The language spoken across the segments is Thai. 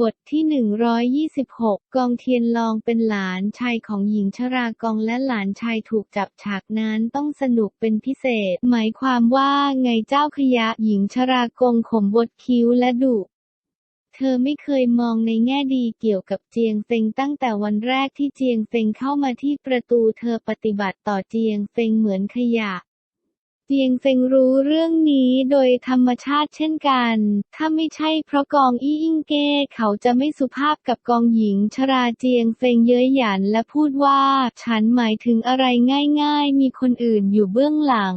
บทที่ 126 กองเทียนลองเป็นหลานชายของหญิงชรากองและหลานชายถูกจับฉากนั้นต้องสนุกเป็นพิเศษ หมายความว่าไงเจ้าขยะหญิงชรากงขมบดคิ้วและดุเธอไม่เคยมองในแง่ดีเกี่ยวกับเจียงเฟงตั้งแต่วันแรกที่เจียงเฟงเข้ามาที่ประตูเธอปฏิบัติต่อเจียงเฟงเหมือนขยะ เจียงเฟงรู้เรื่องนี้โดยธรรมชาติเช่นกัน ถ้าไม่ใช่เพราะกองอี้อิงเก้เขาจะไม่สุภาพกับกองหญิงชราเจียงเฟงเย้ยหยันและพูดว่า ฉันหมายถึงอะไรง่ายๆ มีคนอื่นอยู่เบื้องหลัง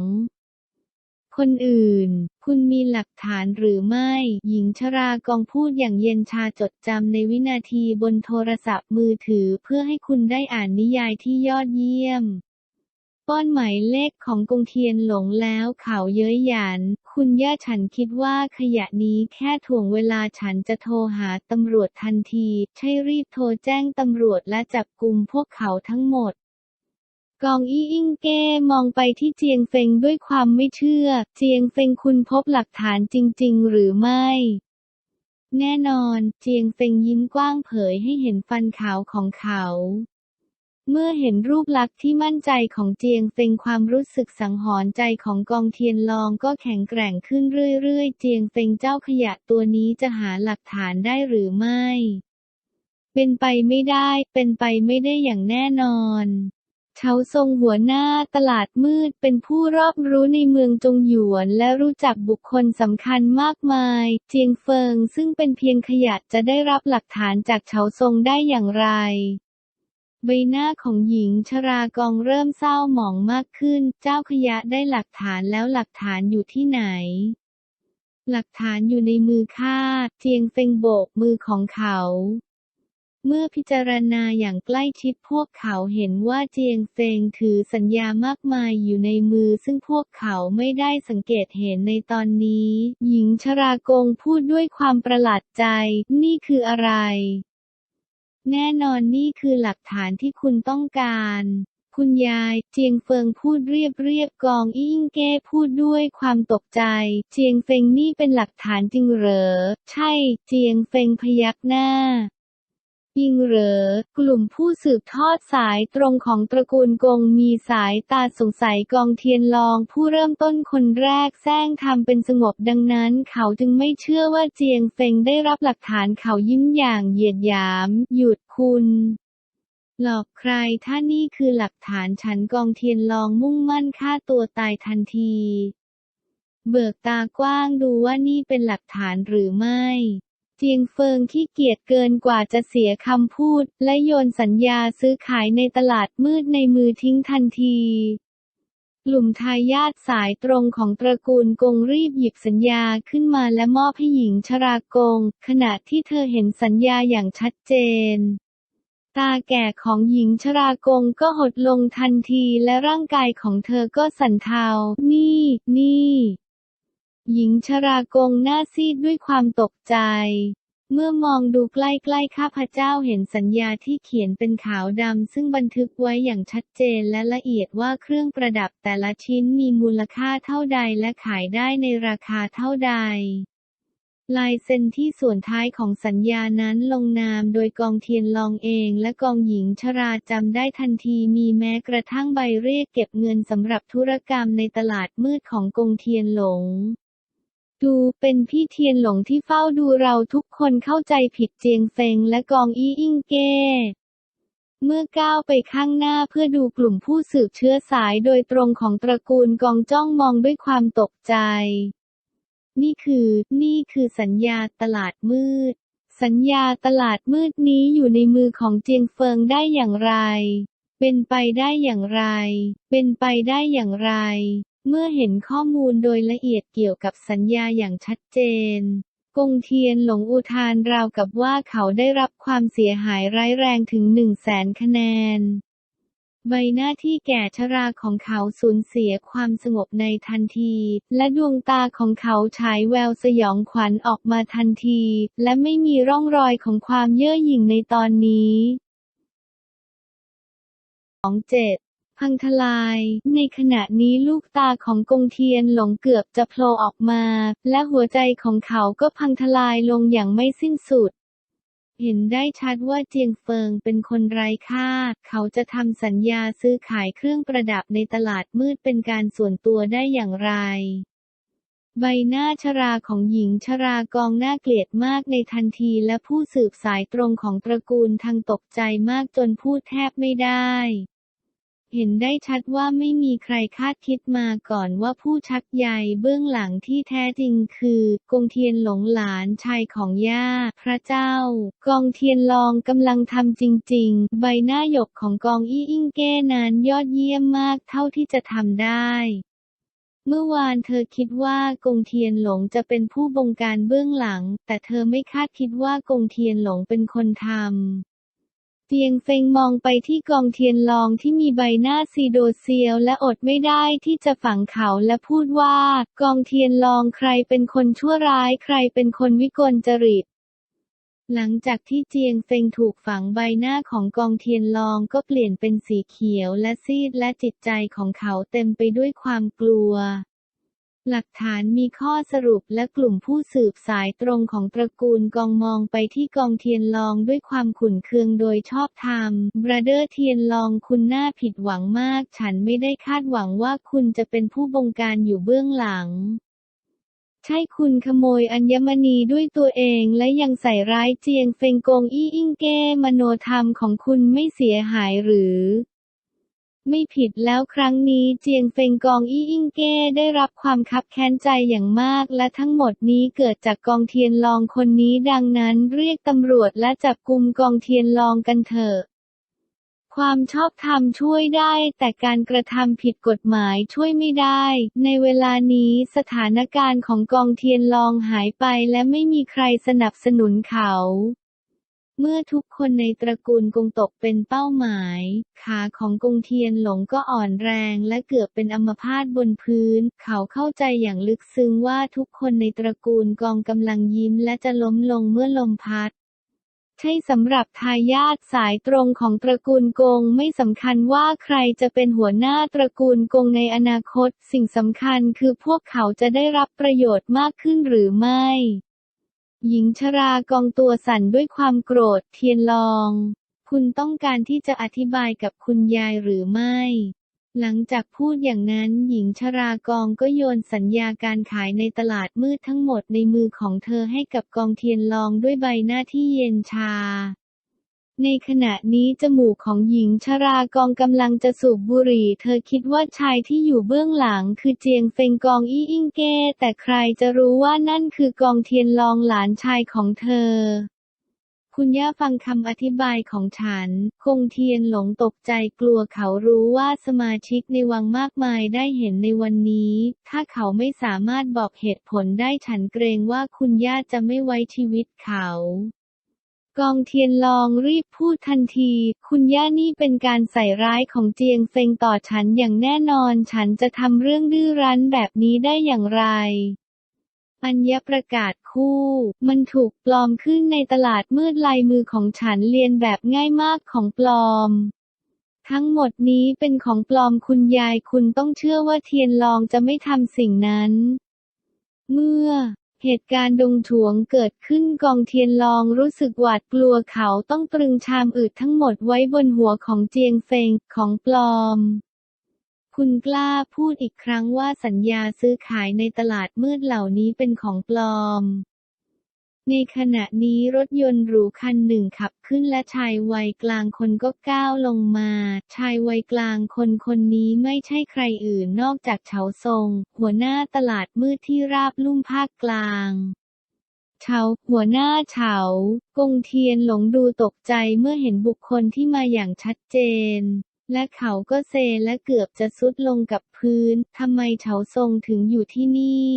คนอื่น คุณมีหลักฐานหรือไม่ หญิงชรากองพูดอย่างเย็นชาจดจำในวินาทีบนโทรศัพท์มือถือเพื่อให้คุณได้อ่านนิยายที่ยอดเยี่ยม ป้อนหมายเลขของกงเทียนหลงแล้วเขาเย้ยหยัน คุณย่าฉันคิดว่าขยะนี้แค่ถ่วงเวลาฉันจะโทรหาตำรวจทันที ใช่รีบโทรแจ้งตำรวจและจับกลุ่มพวกเขาทั้งหมดกองอี้อิงเก้มองไปที่เจียงเฟงด้วยความไม่เชื่อ เจียงเฟงคุณพบหลักฐานจริง ๆ หรือไม่ แน่นอน เจียงเฟงยิ้มกว้างเผยให้เห็นฟันขาวของเขา เมื่อเห็นรูปลักษณ์ที่มั่นใจของเจียงเฟงความรู้สึกสังหรณ์ใจของกองเทียนลองก็แข็งแกร่งขึ้นเรื่อยๆ เจียงเฟงเจ้าขยะตัวนี้จะหาหลักฐานได้หรือไม่ เป็นไปไม่ได้ เป็นไปไม่ได้อย่างแน่นอนเฉาทรงหัวหน้าตลาดมืดเป็นผู้รอบรู้ในเมืองจงหยวนและรู้จักบุคคลสำคัญมากมาย เจียงเฟิงซึ่งเป็นเพียงขยะจะได้รับหลักฐานจากเฉาทรงได้อย่างไร ใบหน้าของหญิงชรากองเริ่มเศร้าหมองมากขึ้น เจ้าขยะได้หลักฐานแล้วหลักฐานอยู่ที่ไหน หลักฐานอยู่ในมือข้าเจียงเฟงโบกมือของเขา เมื่อพิจารณาอย่างใกล้ชิดพวกเขาเห็นว่าเจียงเฟงถือสัญญามากมายอยู่ในมือซึ่งพวกเขาไม่ได้สังเกตเห็นในตอนนี้ หญิงชรากงพูดด้วยความประหลาดใจ นี่คืออะไร แน่นอนนี่คือหลักฐานที่คุณต้องการ คุณยาย เจียงเฟิงพูดเรียบเรียบกองอิงเก้พูดด้วยความตกใจ เจียงเฟิงนี่เป็นหลักฐานจริงเหรอ ใช่ เจียงเฟิงพยักหน้า จริงเหรอ กลุ่มผู้สืบทอดสายตรงของตระกูลกงมีสายตาสงสัยกองเทียนลองผู้เริ่มต้นคนแรกแซงทำเป็นสงบดังนั้น เขาจึงไม่เชื่อว่าเจียงเฟงได้รับหลักฐานเขายิ้มอย่างเหยียดหยาม หยุดคุณหลอกใครถ้านี่คือหลักฐานฉันกองเทียนลองมุ่งมั่นฆ่าตัวตายทันที เบิกตากว้างดูว่านี่เป็นหลักฐานหรือไม่ เจียงเฟิงขี้เกียจเกินกว่าจะเสียคำพูด และโยนสัญญาซื้อขายในตลาดมืดในมือทิ้งทันทีกลุ่มทายาทสายตรงของตระกูลกงรีบหยิบสัญญาขึ้นมาและมอบให้หญิงชรากง ขณะที่เธอเห็นสัญญาอย่างชัดเจน ตาแก่ของหญิงชรากงก็หดลงทันทีและร่างกายของเธอก็สั่นเทา นี่ นี่ หญิงชรากงหน้าซีดด้วยความตกใจ เมื่อมองดูใกล้ๆข้าพเจ้าเห็นสัญญาที่เขียนเป็นขาวดำซึ่งบันทึกไว้อย่างชัดเจนและละเอียดว่าเครื่องประดับแต่ละชิ้นมีมูลค่าเท่าใดและขายได้ในราคาเท่าใดลายเซ็นที่ส่วนท้ายของสัญญานั้นลงนามโดยกองเทียนลองเองและกองหญิงชราจำได้ทันทีมีแม้กระทั่งใบเรียกเก็บเงินสำหรับธุรกรรมในตลาดมืดของกองเทียนหลง ดูเป็นพี่เทียนหลงที่เฝ้าดูเราทุกคนเข้าใจผิดเจียงเฟงและกองอี้อิงเก้เมื่อก้าวไปข้างหน้าเพื่อดูกลุ่มผู้สืบเชื้อสายโดยตรงของตระกูลกองจ้องมองด้วยความตกใจ นี่คือ นี่คือสัญญาตลาดมืด สัญญาตลาดมืดนี้อยู่ในมือของเจียงเฟิงได้อย่างไร เป็นไปได้อย่างไร เป็นไปได้อย่างไร เมื่อเห็นข้อมูลโดยละเอียดเกี่ยวกับสัญญาอย่างชัดเจน กงเทียนหลงอุทานราวกับว่าเขาได้รับความเสียหายร้ายแรงถึงหนึ่งแสนคะแนน ใบหน้าที่แก่ชราของเขาสูญเสียความสงบในทันที และดวงตาของเขาฉายแววสยองขวัญออกมาทันที และไม่มีร่องรอยของความเย่อหยิ่งในตอนนี้ 27 พังทลาย ในขณะนี้ลูกตาของกงเทียนหลงเกือบจะโผล่ออกมา และหัวใจของเขาก็พังทลายลงอย่างไม่สิ้นสุด เห็นได้ชัดว่าเจียงเฟิงเป็นคนไร้ค่า เขาจะทำสัญญาซื้อขายเครื่องประดับในตลาดมืดเป็นการส่วนตัวได้อย่างไรใบหน้าชราของหญิงชรากองหน่าเกลียดมากในทันทีและผู้สืบสายตรงของตระกูลทางตกใจมากจนพูดแทบไม่ได้ เห็นได้ชัดว่าไม่มีใครคาดคิดมาก่อนว่าผู้ชักใยเบื้องหลังที่แท้จริงคือกงเทียนหลงหลานชายของย่า พระเจ้า กองเทียนลองกำลังทำจริง ๆ ใบหน้าหยกของกองอี้อิงแก้นั้นยอดเยี่ยมมากเท่าที่จะทำได้เมื่อวานเธอคิดว่ากงเทียนหลงจะเป็นผู้บงการเบื้องหลัง แต่เธอไม่คาดคิดว่ากงเทียนหลงเป็นคนทำ เตียงเฟงมองไปที่กองเทียนลองที่มีใบหน้าซีโดเซียวและอดไม่ได้ที่จะฝังเขาและพูดว่า กองเทียนลองใครเป็นคนชั่วร้ายใครเป็นคนวิกลจริตหลังจากที่เจียงเฟงถูกฝังใบหน้าของกองเทียนลองก็เปลี่ยนเป็นสีเขียวและซีดและจิตใจของเขาเต็มไปด้วยความกลัว หลักฐานมีข้อสรุปและกลุ่มผู้สืบสายตรงของตระกูลกองมองไปที่กองเทียนลองด้วยความขุ่นเคืองโดยชอบธรรมบราเดอร์เทียนลองคุณน่าผิดหวังมาก ฉันไม่ได้คาดหวังว่าคุณจะเป็นผู้บงการอยู่เบื้องหลัง ใช่คุณขโมยอัญมณีด้วยตัวเองและยังใส่ร้ายเจียงเฟงกงอี้อิงเก้มโนธรรมของคุณไม่เสียหายหรือ ไม่ผิดแล้วครั้งนี้เจียงเฟงกองอี้อิงเก้ได้รับความคับแค้นใจอย่างมาก และทั้งหมดนี้เกิดจากกองเทียนลองคนนี้ดังนั้นเรียกตำรวจและจับกลุ่มกองเทียนลองกันเถอะความชอบธรรมช่วยได้ แต่การกระทำผิดกฎหมายช่วยไม่ได้ ในเวลานี้สถานการณ์ของกองเทียนลองหายไปและไม่มีใครสนับสนุนเขา เมื่อทุกคนในตระกูลกงตกเป็นเป้าหมาย ขาของกงเทียนหลงก็อ่อนแรงและเกือบเป็นอัมพาตบนพื้น เขาเข้าใจอย่างลึกซึ้งว่าทุกคนในตระกูลกองกำลังยิ้มและจะล้มลงเมื่อลมพัดใช่สำหรับทายาทสายตรงของตระกูลกงไม่สำคัญว่าใครจะเป็นหัวหน้าตระกูลกงในอนาคต สิ่งสำคัญคือพวกเขาจะได้รับประโยชน์มากขึ้นหรือไม่ หญิงชรากองตัวสั่นด้วยความโกรธเทียนลอง คุณต้องการที่จะอธิบายกับคุณยายหรือไม่ หลังจากพูดอย่างนั้นหญิงชรากองก็โยนสัญญาการขายในตลาดมืดทั้งหมดในมือของเธอให้กับกองเทียนลองด้วยใบหน้าที่เย็นชา ในขณะนี้จมูกของหญิงชรากองกำลังจะสูบบุหรี่ เธอคิดว่าชายที่อยู่เบื้องหลังคือเจียงเฟงกองอี้อิงเก้ แต่ใครจะรู้ว่านั่นคือกองเทียนลองหลานชายของเธอคุณย่าฟังคำอธิบายของฉัน คงเทียนหลงตกใจกลัวเขารู้ว่าสมาชิกในวังมากมายได้เห็นในวันนี้ ถ้าเขาไม่สามารถบอกเหตุผลได้ฉันเกรงว่าคุณย่าจะไม่ไว้ชีวิตเขา กองเทียนลองรีบพูดทันที คุณย่านี่เป็นการใส่ร้ายของเจียงเฟงต่อฉันอย่างแน่นอน ฉันจะทำเรื่องดื้อรั้นแบบนี้ได้อย่างไรอัญญประกาศคู่ มันถูกปลอมขึ้นในตลาดมืดลายมือของฉันเรียนแบบง่ายมากของปลอม ทั้งหมดนี้เป็นของปลอมคุณยายคุณต้องเชื่อว่าเทียนลองจะไม่ทำสิ่งนั้น เมื่อ เหตุการณ์ดงถวงเกิดขึ้นกองเทียนลองรู้สึกหวาดกลัวเขาต้องตรึงชามอืดทั้งหมดไว้บนหัวของเจียงเฟงของปลอม คุณกล้าพูดอีกครั้งว่าสัญญาซื้อขายในตลาดมืดเหล่านี้เป็นของปลอม ในขณะนี้รถยนต์หรูคันหนึ่งขับขึ้นและชายวัยกลางคนก็ก้าวลงมา ชายวัยกลางคนคนนี้ไม่ใช่ใครอื่นนอกจากเฉาทรง หัวหน้าตลาดมืดที่ราบลุ่มภาคกลางเฉาหัวหน้าเฉากงเทียนหลงดูตกใจเมื่อเห็นบุคคลที่มาอย่างชัดเจน และเขาก็เซและเกือบจะซุดลงกับพื้นทำไมเฉาทรงถึงอยู่ที่นี่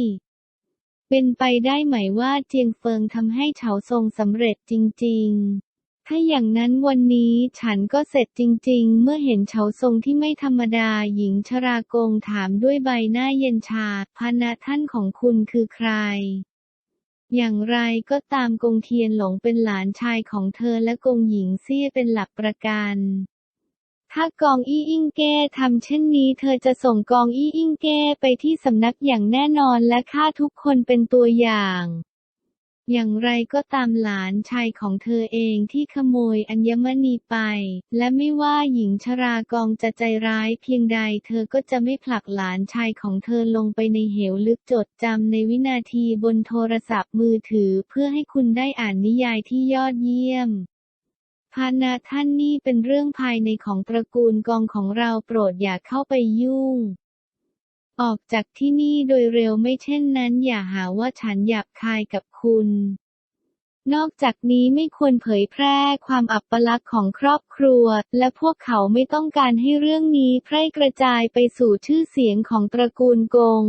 เป็นไปได้ไหมว่าเจียงเฟิงทำให้เฉาทรงสำเร็จจริง ๆถ้าอย่างนั้นวันนี้ฉันก็เสร็จจริง ๆ เมื่อเห็นเฉาทรงที่ไม่ธรรมดาหญิงชรากงถามด้วยใบหน้าเย็นชาพนะท่านของคุณคือใคร อย่างไรก็ตามกงเทียนหลงเป็นหลานชายของเธอและกงหญิงเซี่ยเป็นหลักประกัน ถ้ากองอี้อิงเก้ทำเช่นนี้เธอจะส่งกองอี้อิงเก้ไปที่สำนักอย่างแน่นอนและฆ่าทุกคนเป็นตัวอย่าง อย่างไรก็ตามหลานชายของเธอเองที่ขโมยอัญมณีไป และไม่ว่าหญิงชรากองจะใจร้ายเพียงใดเธอก็จะไม่ผลักหลานชายของเธอลงไปในเหวลึกจดจำในวินาทีบนโทรศัพท์มือถือเพื่อให้คุณได้อ่านนิยายที่ยอดเยี่ยมานะท่านนี่เป็นเรื่องภายในของตระกูลกองของเราโปรดอย่าเข้าไปยุ่ง ออกจากที่นี่โดยเร็วไม่เช่นนั้นอย่าหาว่าฉันหยาบคายกับคุณนอกจากนี้ไม่ควรเผยแพร่ความอับปลักษณ์ของครอบครัว และพวกเขาไม่ต้องการให้เรื่องนี้แพร่กระจายไปสู่ชื่อเสียงของตระกูลกง